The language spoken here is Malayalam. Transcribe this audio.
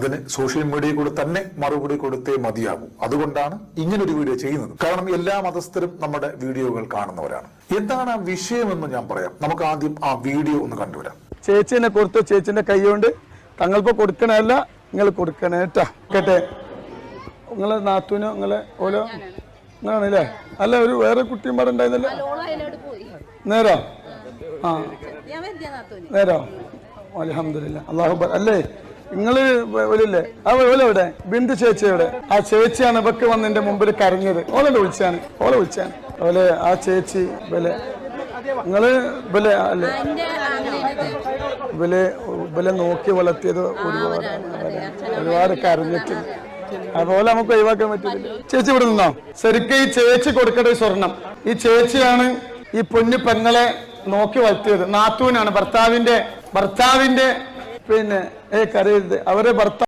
അതിന് സോഷ്യൽ മീഡിയയിൽ കൂടെ തന്നെ മറുപടി കൊടുത്തേ മതിയാകും. അതുകൊണ്ടാണ് ഇങ്ങനൊരു വീഡിയോ ചെയ്യുന്നത്. കാരണം എല്ലാ മതസ്ഥരും നമ്മുടെ വീഡിയോകൾ കാണുന്നവരാണ്. എന്താണ് ആ വിഷയമെന്ന് ഞാൻ പറയാം. നമുക്ക് ആദ്യം ആ വീഡിയോ ഒന്ന് കണ്ടുവരാം. ചേച്ചിനെ കൊടുത്തു ചേച്ചിന്റെ കൈ കൊണ്ട്. തങ്ങളിപ്പോ കൊടുക്കണല്ല നിങ്ങൾ കൊടുക്കണേ കേട്ടാ? നിങ്ങളെ നാത്തൂനോ നിങ്ങളെ ഓലോ? നിങ്ങളാണല്ലേ? അല്ല ഒരു വേറെ കുട്ടിയും പാടെ ഉണ്ടായിരുന്നല്ലോ? ഓൾ പോയി. നേരോ? ആ. ഞാൻ വലിയ നാത്തോന്. നേരോ? അലഹമില്ല അള്ളാഹു ബ- അല്ലേ? നിങ്ങൾ ഒലില്ലേ ആ ഓല എവിടെ ബിന്ദു ചേച്ചി എവിടെ ആ ചേച്ചിയാണ് ഇവക്ക് വന്ന് എന്റെ മുമ്പിൽ കരഞ്ഞത്. ഓലെ വിളിച്ചാണ് ഓലെ വിളിച്ചാണ് ഓലെ ആ ചേച്ചി ഇവലെ. നിങ്ങൾ ഇവലെ അല്ലേ? ഇവലെ ഇവലെ നോക്കി വളർത്തിയത് ഒരുപാട് ഒരുപാട് കരഞ്ഞിട്ട്. അതുപോലെ നമുക്ക് ഒഴിവാക്കാൻ പറ്റില്ല. ചേച്ചി ഇവിടെ നിന്നോ? ശരിക്കും ഈ ചേച്ചി കൊടുക്കേണ്ട സ്വർണം. ഈ ചേച്ചിയാണ് ഈ പൊന്നു പെങ്ങളെ നോക്കി വളർത്തിയത്. നാത്തൂനാണ് ഭർത്താവിന്റെ ഭർത്താവിന്റെ പിന്നെ ഏ കരയരുത്. അവരെ ഭർത്താവ്